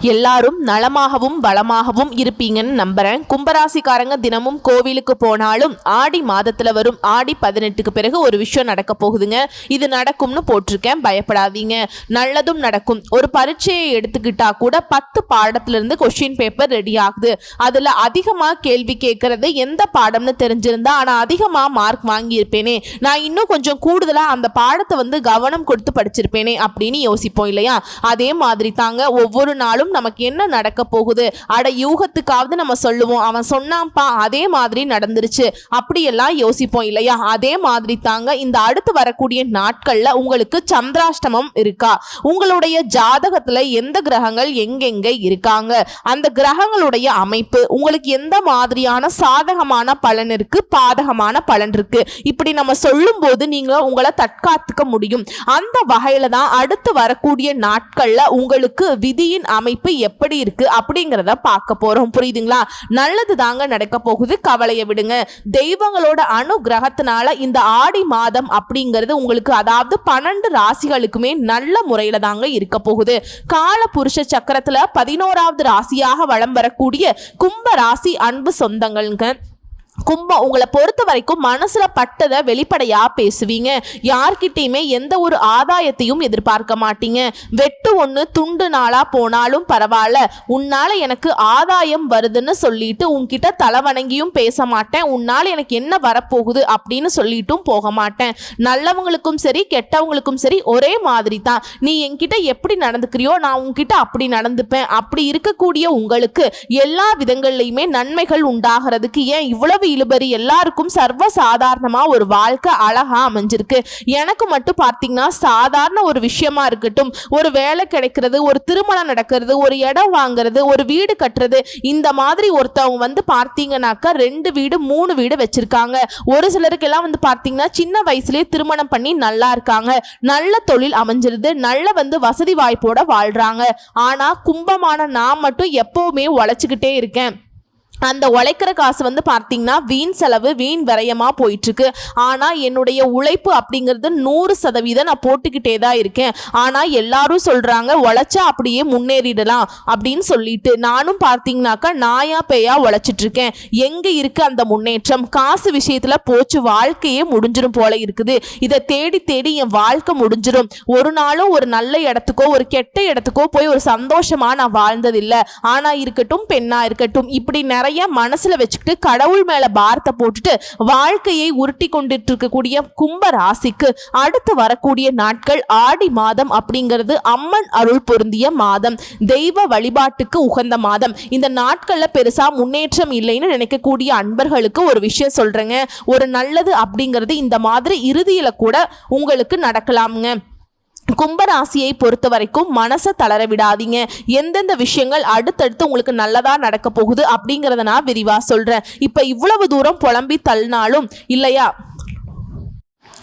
எல்லாரும் நலமாகவும் வளமாகவும் இருப்பீங்கன்னு நம்புறேன். கும்பராசிக்காரங்க தினமும் கோவிலுக்கு போனாலும் ஆடி மாதத்துல வரும் ஆடி பதினெட்டுக்கு பிறகு ஒரு விஷயம் நடக்க போகுதுங்க. இது நடக்கும்னு போட்டிருக்கேன். பயப்படாதீங்க. நல்லதும் நடக்கும். ஒரு பரீட்சையை எடுத்துக்கிட்டா கூட பத்து பாடத்துல இருந்து கொஸ்டின் பேப்பர் ரெடி ஆகுது. அதுல அதிகமா கேள்வி கேட்கறது எந்த பாடம்னு தெரிஞ்சிருந்தா ஆனா அதிகமா மார்க் வாங்கியிருப்பேனே. நான் இன்னும் கொஞ்சம் கூடுதலா அந்த பாடத்தை வந்து கவனம் கொடுத்து படிச்சிருப்பேனே அப்படின்னு யோசிப்போம் இல்லையா? அதே மாதிரி தாங்க ஒவ்வொரு நாளும் நமக்கு என்ன நடக்க போகுது? அட யூகத்துக்காவது நம்ம சொல்லுவோம். அவன் சொன்னான்ப்பா அதே மாதிரி நடந்துருச்சு. அப்படியெல்லாம் யோசிப்போம் இல்லையா? அதே மாதிரி தாங்க இந்த அடுத்து வரக்கூடிய நாட்கள்ல உங்களுக்கு சந்திராஷ்டமம் இருக்கா? உங்களுடைய ஜாதகத்துல எந்த கிரகங்கள் எங்கெங்க இருக்காங்க? அந்த கிரகங்களுடைய அமைப்பு உங்களுக்கு எந்த மாதிரியான சாதகமான பலன் இருக்கு? பாதகமான பலன் இருக்கு. இப்படி நம்ம சொல்லும் போது நீங்க உங்களை தற்காத்துக்க முடியும். அந்த வகையில தான் அடுத்து வரக்கூடிய நாட்கள்ல உங்களுக்கு விதியின் அமைப்பு எப்படி இருக்கு அப்படிங்கிறத பார்க்க போறோம். புரியுதுங்களா? நல்லது தாங்க நடக்க போகுது. கவலையை விடுங்க. தெய்வங்களோட அனுகிரகத்தினால இந்த ஆடி மாதம் அப்படிங்கிறது உங்களுக்கு அதாவது பன்னெண்டு ராசிகளுக்குமே நல்ல முறையில தாங்க இருக்க போகுது. கால புருஷ சக்கரத்துல பதினோராவது ராசியாக வலம் வரக்கூடிய கும்ப ராசி அன்பு சொந்தங்கள்ங்க. கும்பம் உங்களை பொறுத்த வரைக்கும் மனசுல பட்டதை வெளிப்படையா பேசுவீங்க. யார்கிட்டயுமே எந்த ஒரு ஆதாயத்தையும் எதிர்பார்க்க மாட்டீங்க. வெட்டு ஒன்று துண்டு நாளா போனாலும் பரவாயில்ல. உன்னால எனக்கு ஆதாயம் வருதுன்னு சொல்லிட்டு உன்கிட்ட தலை வணங்கியும் பேச மாட்டேன். உன்னால எனக்கு என்ன வரப்போகுது அப்படின்னு சொல்லிட்டும் போக மாட்டேன். நல்லவங்களுக்கும் சரி கெட்டவங்களுக்கும் சரி ஒரே மாதிரி தான். நீ என்கிட்ட எப்படி நடந்துக்கிறியோ நான் உன்கிட்ட அப்படி நடந்துப்பேன். அப்படி இருக்கக்கூடிய உங்களுக்கு எல்லா விதங்கள்லையுமே நன்மைகள் உண்டாகிறதுக்கு ஏன் இவ்வளவு இழுபறி எல்லாருக்கும் சர்வ சாதாரணமா ஒரு வாழ்க்கை அழகா அமைஞ்சிருக்கு. எனக்கு மட்டும் பார்த்தீங்கன்னா சாதாரண ஒரு விஷயமா இருக்கட்டும் ஒரு வேலை கிடைக்கிறது ஒரு திருமணம் நடக்கிறது ஒரு இடம் வாங்குறது ஒரு வீடு கட்டுறது இந்த மாதிரி ஒருத்தவங்க வந்து பார்த்தீங்கன்னாக்கா ரெண்டு வீடு மூணு வீடு வச்சிருக்காங்க. ஒரு சிலருக்கெல்லாம் வந்து பார்த்தீங்கன்னா சின்ன வயசுலேயே திருமணம் பண்ணி நல்லா இருக்காங்க. நல்ல தொழில் அமைஞ்சிருது நல்ல வந்து வசதி வாய்ப்போட வாழ்றாங்க. ஆனா கும்பமான நான் மட்டும் எப்பவுமே உழைச்சிக்கிட்டே இருக்கேன். அந்த உழைக்கிற காசு வந்து பார்த்தீங்கன்னா வீண் செலவு வீண் விரயமாக போயிட்டுருக்கு. ஆனால் என்னுடைய உழைப்பு அப்படிங்கிறது நூறு சதவீதம் நான் போட்டுக்கிட்டே தான் இருக்கேன். ஆனால் எல்லாரும் சொல்கிறாங்க உழைச்சா அப்படியே முன்னேறிடலாம் அப்படின்னு சொல்லிட்டு. நானும் பார்த்தீங்கன்னாக்கா நாயா பேயா உழைச்சிட்ருக்கேன். எங்கே இருக்குது அந்த முன்னேற்றம்? காசு விஷயத்தில் போச்சு வாழ்க்கையே முடிஞ்சிடும் போல இருக்குது. இதை தேடி தேடி என் வாழ்க்கை முடிஞ்சிடும் ஒரு நாளும் ஒரு நல்ல இடத்துக்கோ ஒரு கெட்ட இடத்துக்கோ போய் ஒரு சந்தோஷமாக நான் வாழ்ந்ததில்லை. ஆனால் இருக்கட்டும் பெண்ணாக இருக்கட்டும் இப்படி நிறைய மனசுல வச்சுக்கிட்டு கடவுள் மேல பாரத்தை போட்டுட்டு வாழ்க்கையை உருட்டி கொண்டுட்டு இருக்கக்கூடிய கும்ப ராசிக்கு அடுத்து வரக்கூடிய நாட்கள் ஆடி மாதம் அப்படிங்கிறது அம்மன் அருள் பொருந்திய மாதம். தெய்வ வழிபாட்டுக்கு உகந்த மாதம். இந்த நாட்கள்ல பெருசா முன்னேற்றம் இல்லைன்னு நினைக்கக்கூடிய அன்பர்களுக்கு ஒரு விஷயம் சொல்றேங்க. ஒரு நல்லது அப்படிங்கிறது இந்த மாதிரி இறுதியில கூட உங்களுக்கு நடக்கலாமுங்க. கும்பராசியை பொறுத்த வரைக்கும் மனசை தளர விடாதீங்க. எந்தெந்த விஷயங்கள் அடுத்தடுத்து உங்களுக்கு நல்லதாக நடக்க போகுது அப்படிங்கிறத நான் விரிவாக சொல்கிறேன் இப்போ இவ்வளவு தூரம் புலம்பி தள்ளினாலும் இல்லையா?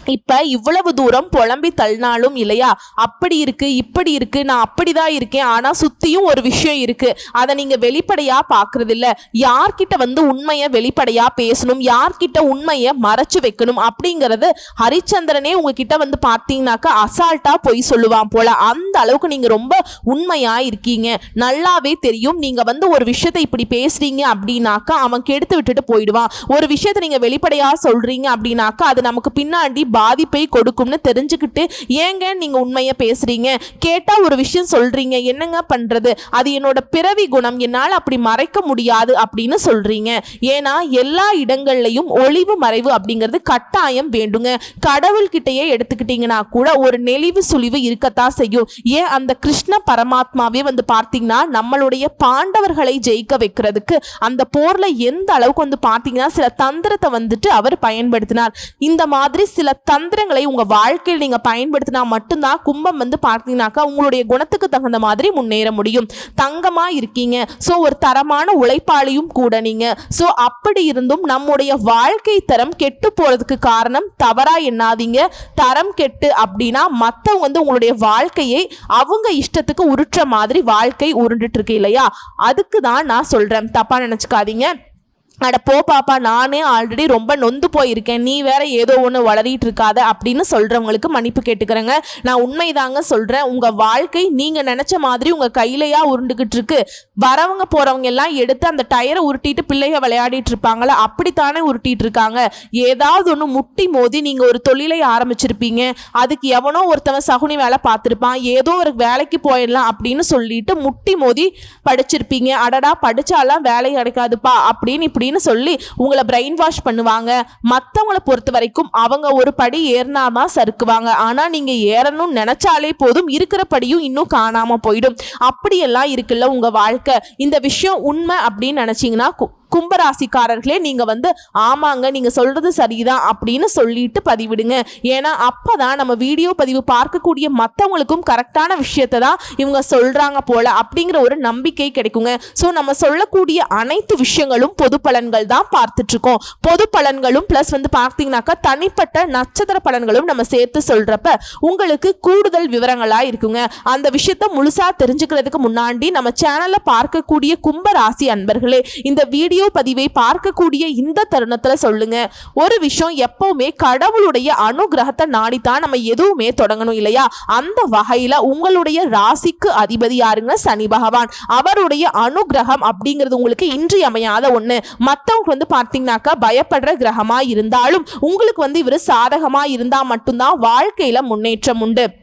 இப்ப இவ்வளவு தூரம் புலம்பி தள்ளினாலும் இல்லையா? அப்படி இருக்கு இப்படி இருக்கு நான் அப்படிதான் இருக்கேன் ஆனா சுத்தியும் ஒரு விஷயம் இருக்கு. அதை நீங்க வெளிப்படையா பாக்குறது இல்ல யார்கிட்ட வந்து உண்மையை வெளிப்படையா பேசணும் யார்கிட்ட உண்மையை மறைச்சு வைக்கணும் அப்படிங்கறது ஹரிச்சந்திரனே உங்ககிட்ட வந்து பார்த்தீங்கன்னாக்கா அசால்ட்டா பொய் சொல்லுவான் போல. அந்த அளவுக்கு நீங்க ரொம்ப உண்மையா இருக்கீங்க. நல்லாவே தெரியும். நீங்க வந்து ஒரு விஷயத்தை இப்படி பேசுறீங்க அப்படின்னாக்கா அவன் கெடுத்து விட்டுட்டு போயிடுவான். ஒரு விஷயத்தை நீங்க வெளிப்படையா சொல்றீங்க அப்படின்னாக்கா அது நமக்கு பின்னாடி பாதிப்பை கொடுக்கும்னு தெரிஞ்சுக்கிட்டு ஏங்க நீங்க உண்மையை பேசுறீங்க? கேட்டா ஒரு விஷயம் சொல்றீங்க. என்னங்க பண்றது? அது என்னோட பிறவி குணம். என்னால் அப்படி மறைக்க முடியாது அப்படின்னு சொல்றீங்க. ஏன்னா எல்லா இடங்கள்லையும் ஒளிவு மறைவு அப்படிங்கிறது கட்டாயம் வேண்டுங்க. கடவுள்கிட்டயே எடுத்துக்கிட்டீங்கன்னா கூட ஒரு நெளிவு சுழிவு இருக்கத்தான் செய்யும். ஏன்? அந்த கிருஷ்ண பரமாத்மாவே வந்து பார்த்தீங்கன்னா நம்மளுடைய பாண்டவர்களை ஜெயிக்க வைக்கிறதுக்கு அந்த போர்ல எந்த அளவுக்கு வந்து பார்த்தீங்கன்னா சில தந்திரத்தை வந்துட்டு அவர் பயன்படுத்தினார். இந்த மாதிரி சில தந்திரங்களை உங்க வாழ்க்கையில் நீங்க பயன்படுத்தினா மட்டும்தான் கும்பம் வந்து பார்த்தீங்கன்னாக்கா உங்களுடைய குணத்துக்கு தகுந்த மாதிரி முன்னேற முடியும். தங்கமா இருக்கீங்க. ஸோ ஒரு தரமான உழைப்பாளியும் கூட நீங்க. ஸோ அப்படி இருந்தும் நம்முடைய வாழ்க்கை தரம் கெட்டு போறதுக்கு காரணம் தவறா எண்ணாதீங்க. தரம் கெட்டு அப்படின்னா மற்றவங்க வந்து உங்களுடைய வாழ்க்கையை அவங்க இஷ்டத்துக்கு உருட்டுற மாதிரி வாழ்க்கை உருண்டுட்டு இருக்கு இல்லையா? அதுக்கு தான் நான் சொல்றேன். தப்பா நினைச்சுக்காதீங்க. அட போ பாப்பா நானே ஆல்ரெடி ரொம்ப நொந்து போயிருக்கேன். நீ வேற ஏதோ ஒன்று வளரிட்டு இருக்காத அப்படின்னு சொல்கிறவங்களுக்கு மன்னிப்பு கேட்டுக்கிறேங்க. நான் உண்மைதாங்க சொல்கிறேன் உங்கள் வாழ்க்கை நீங்கள் நினச்ச மாதிரி உங்கள் கையிலையா உருண்டுகிட்டு இருக்கு. வரவங்க போகிறவங்க எல்லாம் எடுத்து அந்த டயரை உருட்டிட்டு பிள்ளைக விளையாடிட்டு இருப்பாங்களே? அப்படித்தானே உருட்டிட்டு இருக்காங்க. ஏதாவது ஒன்று முட்டி மோதி நீங்கள் ஒரு தொழிலை ஆரம்பிச்சிருப்பீங்க. அதுக்கு எவனோ ஒருத்தவன் சகுனி வேலை பார்த்துருப்பான். ஏதோ ஒரு வேலைக்கு போயிடலாம் அப்படின்னு சொல்லிட்டு முட்டி மோதி படிச்சிருப்பீங்க. அடடா படித்தாலாம் வேலை கிடைக்காதுப்பா அப்படின்னு இப்படி அப்படின்னு சொல்லி உங்களை பிரெயின் வாஷ் பண்ணுவாங்க. மற்றவங்களை பொறுத்த வரைக்கும் அவங்க ஒரு படி ஏறினாமா சறுக்குவாங்க. ஆனா நீங்க ஏறணும்னு நினைச்சாலே போதும். இருக்கிற படியும் இன்னும் காணாம போயிடும். அப்படியெல்லாம் இருக்குல்ல உங்க வாழ்க்கை. இந்த விஷயம் உண்மை அப்படின்னு நினைச்சீங்கன்னா கும்பராசிக்காரர்களே நீங்கள் வந்து ஆமாங்க நீங்கள் சொல்கிறது சரிதான் அப்படின்னு சொல்லிட்டு பதிவிடுங்க. ஏன்னா அப்பதான் நம்ம வீடியோ பதிவு பார்க்கக்கூடிய மற்றவங்களுக்கும் கரெக்டான விஷயத்தை தான் இவங்க சொல்கிறாங்க போல அப்படிங்கிற ஒரு நம்பிக்கை கிடைக்குங்க. ஸோ நம்ம சொல்லக்கூடிய அனைத்து விஷயங்களும் பொது பலன்கள் தான் பார்த்துட்ருக்கோம். பொது பலன்களும் ப்ளஸ் வந்து பார்த்தீங்கன்னாக்கா தனிப்பட்ட நட்சத்திர பலன்களும் நம்ம சேர்த்து சொல்கிறப்ப உங்களுக்கு கூடுதல் விவரங்களாக இருக்குங்க. அந்த விஷயத்த முழுசாக தெரிஞ்சுக்கிறதுக்கு முன்னாடி நம்ம சேனலில் பார்க்கக்கூடிய கும்ப ராசி அன்பர்களே இந்த வீடியோ பதிவை பார்க்கக்கூடிய இந்த தருணத்தில் சொல்லுங்க. ஒரு விஷயம் எப்பவுமே கடவுளுடைய அனுகிரகத்தை நாடித்தான் நம்ம எதுவுமே தொடங்கணும் இல்லையா? அந்த வகையில உங்களுடைய ராசிக்கு அதிபதி யாருங்க? சனி பகவான். அவருடைய அனுகிரகம் அப்படிங்கிறது உங்களுக்கு இன்றியமையாத ஒண்ணு. மத்தவங்க வந்து பார்த்தீங்கன்னாக்கா பயப்படுற கிரகமா இருந்தாலும் உங்களுக்கு வந்து இவர் சாதகமா இருந்தா மட்டும்தான் வாழ்க்கையில முன்னேற்றம் உண்டு.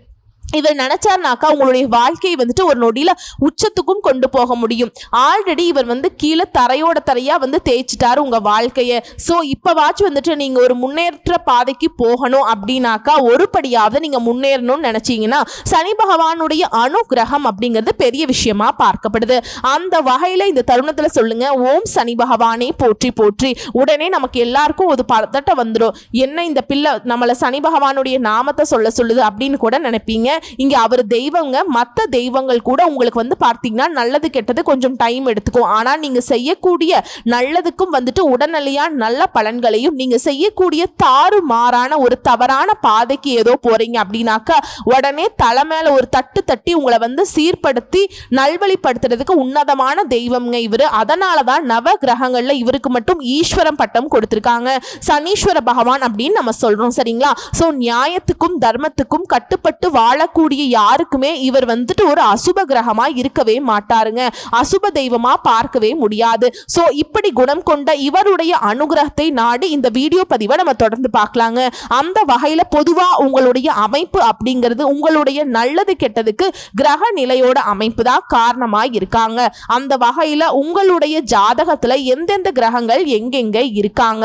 இவர் நினைச்சாருனாக்கா உங்களுடைய வாழ்க்கையை வந்துட்டு ஒரு நொடியில உச்சத்துக்கும் கொண்டு போக முடியும். ஆல்ரெடி இவர் வந்து கீழே தரையோட தரையா வந்து தேய்ச்சிட்டாரு உங்க வாழ்க்கையை. ஸோ இப்பவாச்சும் வந்துட்டு நீங்க ஒரு முன்னேற்ற பாதைக்கு போகணும் அப்படின்னாக்கா ஒரு படியாவது நீங்க முன்னேறணும்னு நினைச்சீங்கன்னா சனி பகவானுடைய அனுகிரகம் அப்படிங்கிறது பெரிய விஷயமா பார்க்கப்படுது. அந்த வகையில இந்த தருணத்துல சொல்லுங்க ஓம் சனி பகவானே போற்றி போற்றி. உடனே நமக்கு எல்லாருக்கும் ஒரு பதட்டம் வந்துடும் என்ன இந்த பிள்ளை நம்மள சனி பகவானுடைய நாமத்தை சொல்ல சொல்லுது அப்படின்னு கூட நினைப்பீங்க. இங்க அவர் தெய்வங்க மற்ற தெய்வங்கள் கூட உங்களுக்கு வந்து பார்த்தீங்கன்னா நல்லது கெட்டது கொஞ்சம் டைம் எடுத்துக்கும். ஆனா நீங்க செய்யக்கூடிய நல்லதுக்கும் வந்துட்டு உடனடியா நல்ல பலன்களையும் நீங்க செய்யக்கூடிய தாறு மாறான ஒரு தவறான பாதைக்கு ஏதோ போறீங்க அப்படின்னாக்கா உடனே தலை மேல ஒரு தட்டு தட்டி உங்களை வந்து சீர்படுத்தி நல்வழிப்படுத்துறதுக்கு உன்னதமான தெய்வம்ங்க இவர். அதனால தான் நவ கிரகங்கள்ல இவருக்கு மட்டும் ஈஸ்வரம் பட்டம் கொடுத்திருக்காங்க. சனீஸ்வர பகவான் அப்படின்னு நம்ம சொல்றோம் சரிங்களா? ஸோ நியாயத்துக்கும் தர்மத்துக்கும் கட்டுப்பட்டு வாழ வரக்கூடிய யாருக்குமே இவர் வந்துட்டு ஒரு அசுப கிரகமா இருக்கவே மாட்டாருங்க. அசுப தெய்வமா பார்க்கவே முடியாது. ஸோ இப்படி குணம் கொண்ட இவருடைய அனுகிரகத்தை நாடி இந்த வீடியோ பதிவை நம்ம தொடர்ந்து பார்க்கலாங்க. அந்த வகையில பொதுவா உங்களுடைய அமைப்பு அப்படிங்கிறது உங்களுடைய நல்லது கெட்டதுக்கு கிரக நிலையோட அமைப்பு தான் காரணமா இருக்காங்க. அந்த வகையில உங்களுடைய ஜாதகத்துல எந்தெந்த கிரகங்கள் எங்கெங்க இருக்காங்க?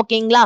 ஓகேங்களா?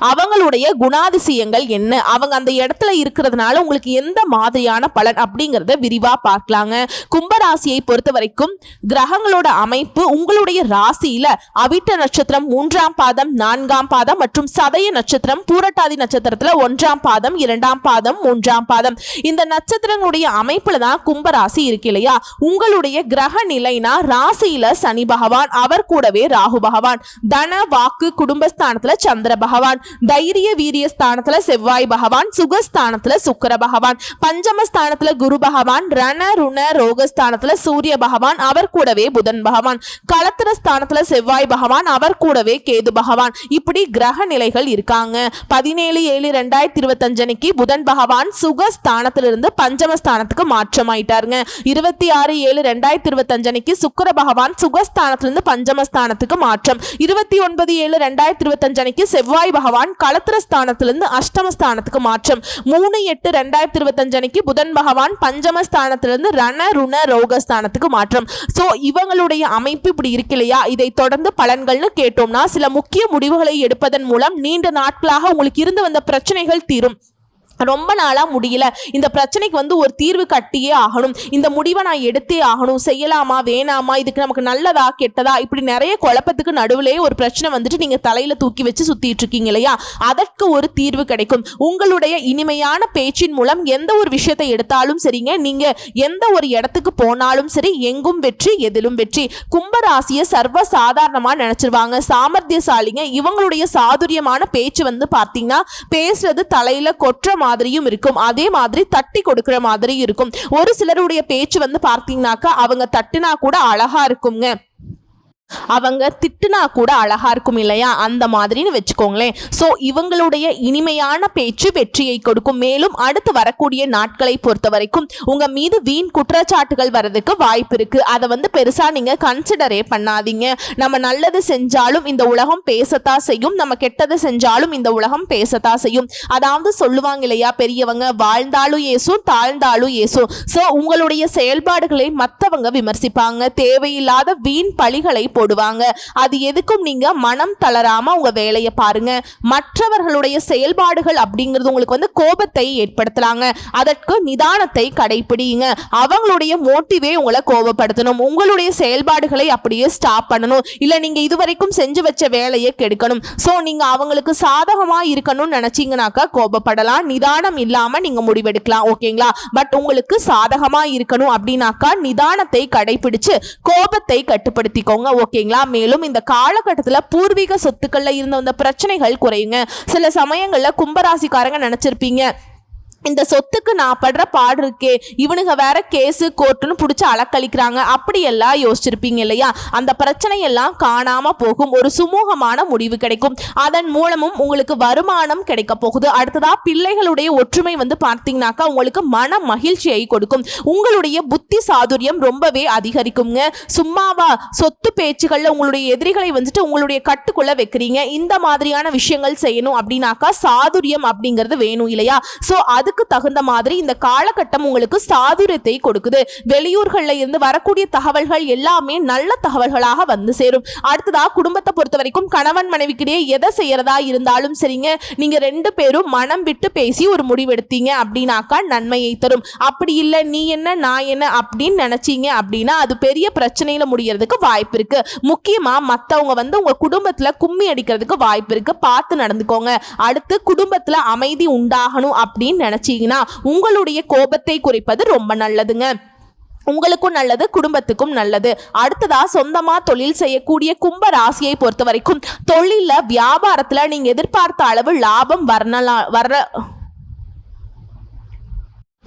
அவங்களுடைய குணாதிசயங்கள் என்ன? அவங்க அந்த இடத்துல இருக்கிறதுனால உங்களுக்கு எந்த மாதிரியான பலன் அப்படிங்கிறத விரிவா பார்க்கலாங்க. கும்பராசியை பொறுத்த வரைக்கும் கிரகங்களோட அமைப்பு உங்களுடைய ராசியில அவிட்ட நட்சத்திரம் மூன்றாம் பாதம் நான்காம் பாதம் மற்றும் சதய நட்சத்திரம் பூரட்டாதி நட்சத்திரத்துல ஒன்றாம் பாதம் இரண்டாம் பாதம் மூன்றாம் பாதம். இந்த நட்சத்திரங்களுடைய அமைப்புல தான் கும்பராசி இருக்கு இல்லையா? உங்களுடைய கிரக நிலைனா ராசியில சனி பகவான் அவர் கூடவே ராகு பகவான். தன வாக்கு குடும்பஸ்தானத்துல சந்திர பகவான். தைரிய வீரிய ஸ்தானத்துல செவ்வாய் பகவான் சுகஸ்தானத்துல சுக்கர பகவான். பஞ்சமஸ்தானத்துல குரு பகவான் ரண ருண ரோகஸ்தானத்துல சூரிய பகவான் அவர் கூடவே புதன் பகவான். களத்திர ஸ்தானத்துல செவ்வாய் பகவான் அவர் கூடவே கேது பகவான். இப்படி கிரக நிலைகள் இருக்காங்க. பதினேழு ஏழு ரெண்டாயிரத்தி இருபத்தஞ்சு அன்னைக்கு புதன் பகவான் சுகஸ்தானத்திலிருந்து பஞ்சமஸ்தானத்துக்கு மாற்றமாயிட்டாருங்க. இருபத்தி ஆறு ஏழு ரெண்டாயிரத்தி இருபத்தஞ்சு அன்னைக்கு சுக்கர பகவான் சுகஸ்தானத்திலிருந்து பஞ்சமஸ்தானத்துக்கு மாற்றம். இருபத்தி ஒன்பது ஏழு ரெண்டாயிரத்தி இருபத்தஞ்சு அன்னைக்கு செவ்வாய் பகவான் களத்திர ஸ்தானத்திலிருந்து அஷ்டம ஸ்தானத்துக்கு மாற்றம். மூணு எட்டு ரெண்டாயிரத்தி இருபத்தஞ்சு அன்னைக்கு புதன் பகவான் பஞ்சமஸ்தானத்திலிருந்து ரண ருண ரோக ஸ்தானத்துக்கு மாற்றம். ஸோ இவங்களுடைய அமைப்பு இப்படி இருக்கு இல்லையா? இதை தொடர்ந்து பலன்கள்னு கேட்டோம்னா சில முக்கிய முடிவுகளை எடுப்பதன் மூலம் நீண்ட நாட்களாக உங்களுக்கு இருந்து வந்த பிரச்சனைகள் தீரும். ரொம்ப நாளாக முடியல. இந்த பிரச்சனைக்கு வந்து ஒரு தீர்வு கட்டியே ஆகணும். இந்த முடிவை நான் எடுத்தே ஆகணும். செய்யலாமா வேணாமா? இதுக்கு நமக்கு நல்லதா கெட்டதா? இப்படி நிறைய குழப்பத்துக்கு நடுவிலே ஒரு பிரச்சனை வந்துட்டு நீங்கள் தலையில் தூக்கி வச்சு சுற்றிட்டு இருக்கீங்க இல்லையா? அதற்கு ஒரு தீர்வு கிடைக்கும். உங்களுடைய இனிமையான பேச்சின் மூலம் எந்த ஒரு விஷயத்தை எடுத்தாலும் சரிங்க. நீங்கள் எந்த ஒரு இடத்துக்கு போனாலும் சரி எங்கும் வெற்றி எதிலும் வெற்றி. கும்பராசியை சர்வ சாதாரணமாக நினச்சிருவாங்க. சாமர்த்தியசாலிங்க. இவங்களுடைய சாதுரியமான பேச்சு வந்து பார்த்தீங்கன்னா பேசுறது தலையில் கொற்ற மாதிரியும் இருக்கும். அதே மாதிரி தட்டி கொடுக்கிற மாதிரியும் இருக்கும். ஒரு சிலருடைய பேச்சு வந்து பார்த்தீங்கன்னாக்கா அவங்க தட்டினா கூட அழகா இருக்குங்க. அவங்க திட்டுனா கூட அழகா இருக்கும் இல்லையா? அந்த மாதிரின்னு வச்சுக்கோங்களேன். ஸோ இவங்களுடைய இனிமையான பேச்சு வெற்றியை கொடுக்கும். மேலும் அடுத்து வரக்கூடிய நாட்களை பொறுத்த வரைக்கும் உங்க மீது வீண் குற்றச்சாட்டுகள் வர்றதுக்கு வாய்ப்பு இருக்கு. அதை வந்து பெருசா நீங்க கன்சிடரே பண்ணாதீங்க. நம்ம நல்லது செஞ்சாலும் இந்த உலகம் பேசத்தான் செய்யும். நம்ம கெட்டது செஞ்சாலும் இந்த உலகம் பேசத்தான் செய்யும். அதாவது சொல்லுவாங்க இல்லையா? பெரியவங்க வாழ்ந்தாலும் ஏசும் தாழ்ந்தாலும் ஏசும் ஸோ உங்களுடைய செயல்பாடுகளை மற்றவங்க விமர்சிப்பாங்க. தேவையில்லாத வீண் பழிகளை போடுவாங்க. அது எதுக்கும் நீங்க மனம் தளராம உங்க வேலையை பாருங்க. மற்றவர்களுடைய செயல்பாடுகள் அப்படிங்கிறது உங்களுக்கு வந்து கோபத்தை ஏற்படுத்தலாங்க. அதற்கு நிதானத்தை கடைபிடிங்க. அவங்களுடைய மோட்டிவே உங்களை கோபப்படுத்தணும். உங்களுடைய செயல்பாடுகளை அப்படியே ஸ்டாப் பண்ணணும். இல்லை நீங்க இதுவரைக்கும் செஞ்சு வச்ச வேலையை கெடுக்கணும். ஸோ நீங்க அவங்களுக்கு சாதகமா இருக்கணும்னு நினைச்சீங்கனாக்கா கோபப்படலாம். நிதானம் இல்லாம நீங்க முடிவெடுக்கலாம். ஓகேங்களா? பட் உங்களுக்கு சாதகமா இருக்கணும் அப்படின்னாக்கா நிதானத்தை கடைபிடிச்சு கோபத்தை கட்டுப்படுத்திக்கோங்க. ஓகேங்களா? மேலும் இந்த காலகட்டத்தில் பூர்வீக சொத்துக்கள்ல இருந்த அந்த பிரச்சனைகள் குறையுங்க. சில சமயங்களில் கும்பராசிக்காரங்க நினைச்சிருப்பீங்க. இந்த சொத்துக்கு நான் படுற பாடு இருக்கே. இவனுங்க வேற கேஸு கோர்ட்டுன்னு பிடிச்சி அலக்கழிக்கிறாங்க. அப்படியெல்லாம் யோசிச்சிருப்பீங்க இல்லையா? அந்த பிரச்சனையெல்லாம் காணாம போகும். ஒரு சுமூகமான முடிவு கிடைக்கும். அதன் மூலமும் உங்களுக்கு வருமானம் கிடைக்க போகுது. அடுத்ததா பிள்ளைகளுடைய ஒற்றுமை வந்து பார்த்தீங்கன்னாக்கா உங்களுக்கு மன மகிழ்ச்சியை கொடுக்கும். உங்களுடைய புத்தி சாதுரியம் ரொம்பவே அதிகரிக்குங்க. சும்மாவா சொத்து பேச்சுகளில் உங்களுடைய எதிரிகளை வந்துட்டு உங்களுடைய கட்டுக்குள்ள வைக்கிறீங்க. இந்த மாதிரியான விஷயங்கள் செய்யணும் அப்படின்னாக்கா சாதுரியம் அப்படிங்கிறது வேணும் இல்லையா? ஸோ அது காலத்துக்கு தகுந்த மாதிரி இந்த காலகட்டம் உங்களுக்கு சாதுரியத்தை கொடுக்குது. வெளியூர்கள்ல இருந்து வரக்கூடிய தகவல்கள் எல்லாமே நல்ல தகவல்களாக வந்து சேரும். அடுத்ததா குடும்பத்தை பொறுத்த வரைக்கும் கணவன் மனைவிக்கிடையே எதை செய்யறதா இருந்தாலும் சரிங்க. நீங்க ரெண்டு பேரும் மனம் விட்டு பேசி ஒரு முடிவெடுத்தீங்க அப்படின்னாக்கா நன்மையை தரும். அப்படி இல்லை நீ என்ன நான் என்ன அப்படின்னு நினைச்சீங்க அப்படின்னா அது பெரிய பிரச்சனையில முடியறதுக்கு வாய்ப்பு இருக்கு. முக்கியமா மத்தவங்க வந்து உங்க குடும்பத்துல கும்மி அடிக்கிறதுக்கு வாய்ப்பு இருக்கு. பார்த்து நடந்துக்கோங்க. அடுத்து குடும்பத்துல அமைதி உண்டாகணும் அப்படின்னு நினைச்சு நினைச்சீங்கன்னா உங்களுடைய கோபத்தை குறைப்பது ரொம்ப நல்லதுங்க. உங்களுக்கும் நல்லது குடும்பத்துக்கும் நல்லது. அடுத்ததா சொந்தமா தொழில் செய்யக்கூடிய கும்ப ராசியை பொறுத்த வரைக்கும் தொழில வியாபாரத்துல நீங்க எதிர்பார்த்த அளவு லாபம் வரலாம் வர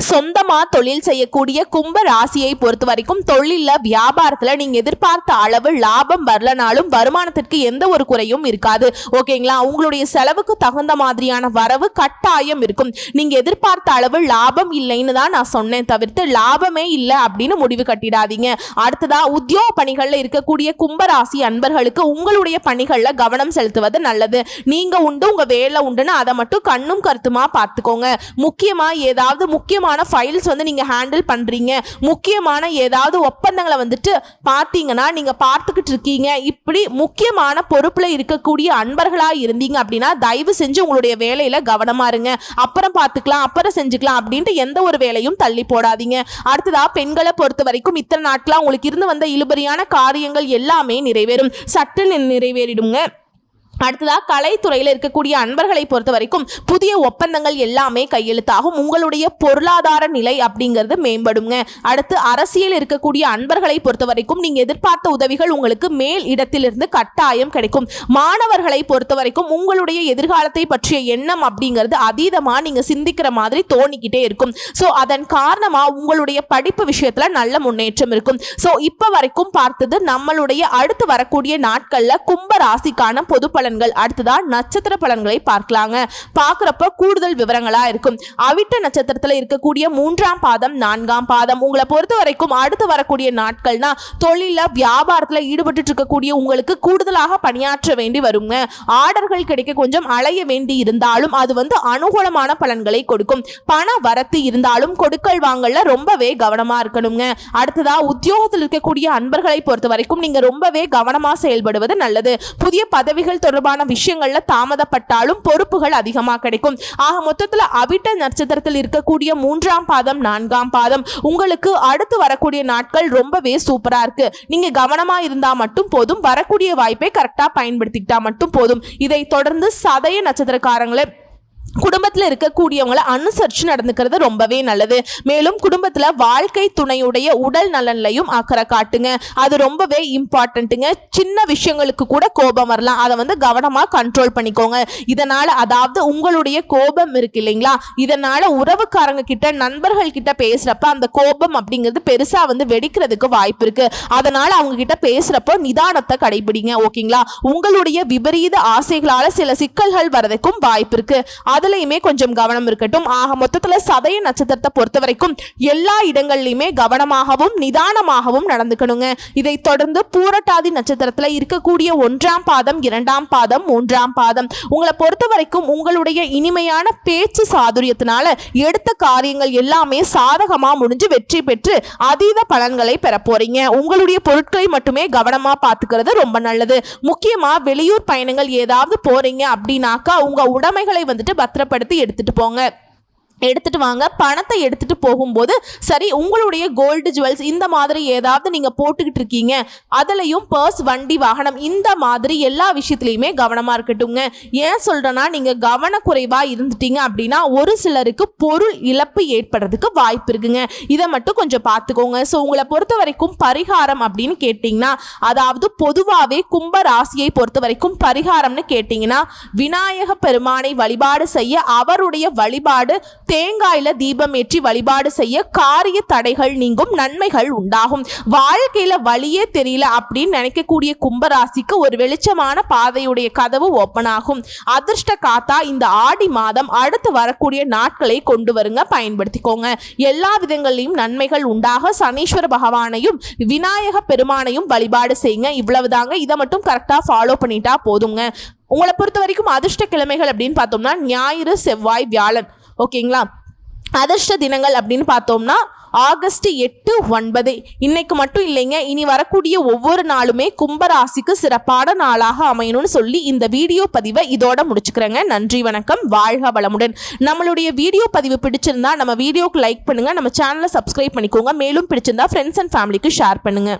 சொந்தமா தொழில் செய்யக்கூடிய கும்ப ராசியை பொறுத்த வரைக்கும் தொழில வியாபாரத்துல நீங்க எதிர்பார்த்த அளவு லாபம் வரலனாலும் வருமானத்திற்கு எந்த ஒரு குறையும் இருக்காது. ஓகேங்களா? உங்களுடைய செலவுக்கு தகுந்த மாதிரியான வரவு கட்டாயம் இருக்கும். நீங்க எதிர்பார்த்த அளவு லாபம் இல்லைன்னு தான் நான் சொன்னேன். தவிர்த்து லாபமே இல்லை அப்படின்னு முடிவு கட்டிடாதீங்க. அடுத்ததா உத்தியோக பணிகள்ல இருக்கக்கூடிய கும்பராசி அன்பர்களுக்கு உங்களுடைய பணிகள்ல கவனம் செலுத்துவது நல்லது. நீங்க உண்டு உங்க வேலை உண்டுன்னு அதை மட்டும் கண்ணும் கருத்துமா பார்த்துக்கோங்க. முக்கியமா ஏதாவது முக்கியமா முக்கியமான ஃபைல்ஸ் வந்து நீங்கள் ஹேண்டில் பண்ணுறீங்க முக்கியமான ஏதாவது ஒப்பந்தங்களை வந்துட்டு பார்த்தீங்கன்னா நீங்கள் பார்த்துக்கிட்டு இருக்கீங்க. இப்படி முக்கியமான பொறுப்பில் இருக்கக்கூடிய அன்பர்களாக இருந்தீங்க அப்படின்னா தயவு செஞ்சு உங்களுடைய வேலையில் கவனமாக இருங்க. அப்புறம் பார்த்துக்கலாம் அப்புறம் செஞ்சுக்கலாம் அப்படின்ட்டு எந்த ஒரு வேலையும் தள்ளி போடாதீங்க. அடுத்ததாக பெண்களை பொறுத்த வரைக்கும் இத்தனை நாட்களாக உங்களுக்கு இருந்து வந்த இழுபறியான காரியங்கள் எல்லாமே நிறைவேறும். சட்டில் நிறைவேறிடுங்க. அடுத்ததாக கலைத்துறையில் இருக்கக்கூடிய அன்பர்களை பொறுத்த வரைக்கும் புதிய ஒப்பந்தங்கள் எல்லாமே கையெழுத்தாகும். உங்களுடைய பொருளாதார நிலை அப்படிங்கிறது மேம்படுங்க. அடுத்து அரசியல் இருக்கக்கூடிய அன்பர்களை பொறுத்த வரைக்கும் நீங்கள் எதிர்பார்த்த உதவிகள் உங்களுக்கு மேல் இடத்திலிருந்து கட்டாயம் கிடைக்கும். மாணவர்களை பொறுத்த வரைக்கும் உங்களுடைய எதிர்காலத்தை பற்றிய எண்ணம் அப்படிங்கிறது அதீதமாக நீங்கள் சிந்திக்கிற மாதிரி தோணிக்கிட்டே இருக்கும். ஸோ அதன் காரணமாக உங்களுடைய படிப்பு விஷயத்தில் நல்ல முன்னேற்றம் இருக்கும். ஸோ இப்போ வரைக்கும் பார்த்தது நம்மளுடைய அடுத்து வரக்கூடிய நாட்களில் கும்ப ராசிக்கான பொது பலன்கள் அடுத்ததா நட்சத்திர பலன்களை பார்க்கலாங்க. பார்க்குறப்ப கூடுதல் விவரங்களா இருக்கும். அவிட்ட நட்சத்திரத்தில் இருக்கக்கூடிய மூன்றாம் பாதம் நான்காம் பாதம் உங்களை பொறுத்த வரைக்கும் அடுத்து வரக்கூடிய நாட்கள்னா தொழில வியாபாரத்தில் ஈடுபட்டு இருக்கக்கூடிய உங்களுக்கு கூடுதலாக பணியாற்ற வேண்டி வருங்க. ஆர்டர்கள் கிடைக்க கொஞ்சம் அலைய வேண்டி இருந்தாலும் அது வந்து அனுகூலமான பலன்களை கொடுக்கும். பண வரத்து இருந்தாலும் கொடுக்கல் வாங்கல ரொம்பவே கவனமா இருக்கணுங்க. அடுத்ததா உத்தியோகத்தில் இருக்கக்கூடிய அன்பர்களை பொறுத்த வரைக்கும் நீங்க ரொம்பவே கவனமா செயல்படுவது நல்லது. புதிய பதவிகள் தொடர்பான விஷயங்கள்ல தாமதப்பட்டாலும் பொறுப்புகள் அதிகமாக கிடைக்கும். ஆக மொத்தத்துல அவிட்ட நட்சத்திரத்தில் இருக்கக்கூடிய மூன்றாம் பாதம் நான்காம் பாதம் உங்களுக்கு அடுத்து வரக்கூடிய நாட்கள் ரொம்பவே சூப்பரா இருக்கு. நீங்க கவனமா இருந்தா மட்டும் போதும் வரக்கூடிய வாய்ப்பை கரெக்டா பயன்படுத்திக்கிட்டா மட்டும் போதும். இதை தொடர்ந்து சதய நட்சத்திரக்காரங்களை குடும்பத்தில் இருக்கக்கூடியவங்களை அனுசரித்து நடந்துக்கிறது ரொம்பவே நல்லது. மேலும் குடும்பத்தில் வாழ்க்கை துணையுடைய உடல் நலன்லையும் அக்கறை காட்டுங்க. அது ரொம்பவே இம்பார்ட்டண்ட்டுங்க சின்ன விஷயங்களுக்கு கூட கோபம் வரலாம். அதை வந்து கவனமாக கண்ட்ரோல் பண்ணிக்கோங்க. இதனால் அதாவது உங்களுடைய கோபம் இருக்கு இல்லைங்களா? இதனால் உறவுக்காரங்க கிட்ட நண்பர்கள் கிட்ட பேசுகிறப்ப அந்த கோபம் அப்படிங்கிறது பெருசாக வந்து வெடிக்கிறதுக்கு வாய்ப்பு இருக்குது அதனால் அவங்க கிட்ட பேசுகிறப்போ நிதானத்தை கடைபிடிங்க ஓகேங்களா? உங்களுடைய விபரீத ஆசைகளால் சில சிக்கல்கள் வரதுக்கும் வாய்ப்பு இருக்குது அதுலயுமே கொஞ்சம் கவனம் இருக்கட்டும். ஆக மொத்தத்துல சதய நட்சத்திரத்தை பொறுத்த வரைக்கும் எல்லா இடங்கள்லையுமே கவனமாகவும் நிதானமாகவும் நடந்துக்கணுங்க. இதை தொடர்ந்து பூரட்டாதி நட்சத்திரத்துல இருக்கக்கூடிய ஒன்றாம் பாதம் இரண்டாம் பாதம் மூன்றாம் பாதம். உங்களை பொறுத்த வரைக்கும் உங்களுடைய இனிமையான பேச்சு சாதுரியத்தினால எடுத்த காரியங்கள் எல்லாமே சாதகமா முடிஞ்சு வெற்றி பெற்று அதீத பலன்களை பெற போறீங்க. உங்களுடைய பொருட்களை மட்டுமே கவனமா பாத்துக்கிறது ரொம்ப நல்லது. முக்கியமா வெளியூர் பயணங்கள் ஏதாவது போறீங்க அப்படின்னாக்கா உங்க உடைமைகளை வந்துட்டு பத்திரப்படுத்தி எடுத்துட்டு போங்க. எடுத்துட்டு வாங்க. பணத்தை எடுத்துட்டு போகும்போது சரி உங்களுடைய கோல்டு ஜுவல்ஸ் இந்த மாதிரி ஏதாவது நீங்க போட்டுக்கிட்டு இருக்கீங்க. அதுலயும் பர்ஸ் வண்டி வாகனம் இந்த மாதிரி எல்லா விஷயத்துலையுமே கவனமா இருக்கட்டுங்க ஏன் சொல்றேன்னா நீங்க கவனக்குறைவா இருந்துட்டீங்க அப்படின்னா ஒரு சிலருக்கு பொருள் இழப்பு ஏற்படுறதுக்கு வாய்ப்பு இருக்குங்க. இதை மட்டும் கொஞ்சம் பார்த்துக்கோங்க. ஸோ உங்களை பொறுத்த வரைக்கும் பரிகாரம் அப்படின்னு கேட்டிங்கன்னா அதாவது பொதுவாகவே கும்ப ராசியை பொறுத்த வரைக்கும் பரிகாரம்னு கேட்டிங்கன்னா விநாயக பெருமானை வழிபாடு செய்ய அவருடைய வழிபாடு தேங்காயில தீபம் ஏற்றி வழிபாடு செய்ய காரிய தடைகள் நீங்கும் நன்மைகள் உண்டாகும். வாழ்க்கையில வழியே தெரியல அப்படின்னு நினைக்கக்கூடிய கும்பராசிக்கு ஒரு வெளிச்சமான பாதையுடைய கதவு ஓப்பன் ஆகும். அதிர்ஷ்ட காத்தா இந்த ஆடி மாதம் அடுத்து வரக்கூடிய நாட்களை கொண்டு வருங்க பயன்படுத்திக்கோங்க. எல்லா விதங்களிலும் நன்மைகள் உண்டாக சனீஸ்வர பகவானையும் விநாயக பெருமானையும் வழிபாடு செய்யுங்க. இவ்வளவுதாங்க. இதை மட்டும் கரெக்டாக ஃபாலோ பண்ணிட்டா போதுங்க. உங்களை பொறுத்த வரைக்கும் அதிர்ஷ்ட கிழமைகள் அப்படின்னு பார்த்தோம்னா ஞாயிறு செவ்வாய் வியாழன். ஓகேங்களா? அதிர்ஷ்ட தினங்கள் அப்படின்னு பார்த்தோம்னா ஆகஸ்ட் எட்டு ஒன்பது. இன்னைக்கு மட்டும் இல்லைங்க இனி வரக்கூடிய ஒவ்வொரு நாளுமே கும்பராசிக்கு சிறப்பான நாளாக அமையணும்னு சொல்லி இந்த வீடியோ பதிவை இதோட முடிச்சுக்கிறேங்க. நன்றி வணக்கம் வாழ்க வளமுடன். நம்மளுடைய வீடியோ பதிவு பிடிச்சிருந்தா நம்ம வீடியோக்கு லைக் பண்ணுங்க நம்ம சேனலை சப்ஸ்கிரைப் பண்ணிக்கோங்க. மேலும் பிடிச்சிருந்தா ஃப்ரெண்ட்ஸ் அண்ட் ஃபேமிலிக்கு ஷேர் பண்ணுங்க.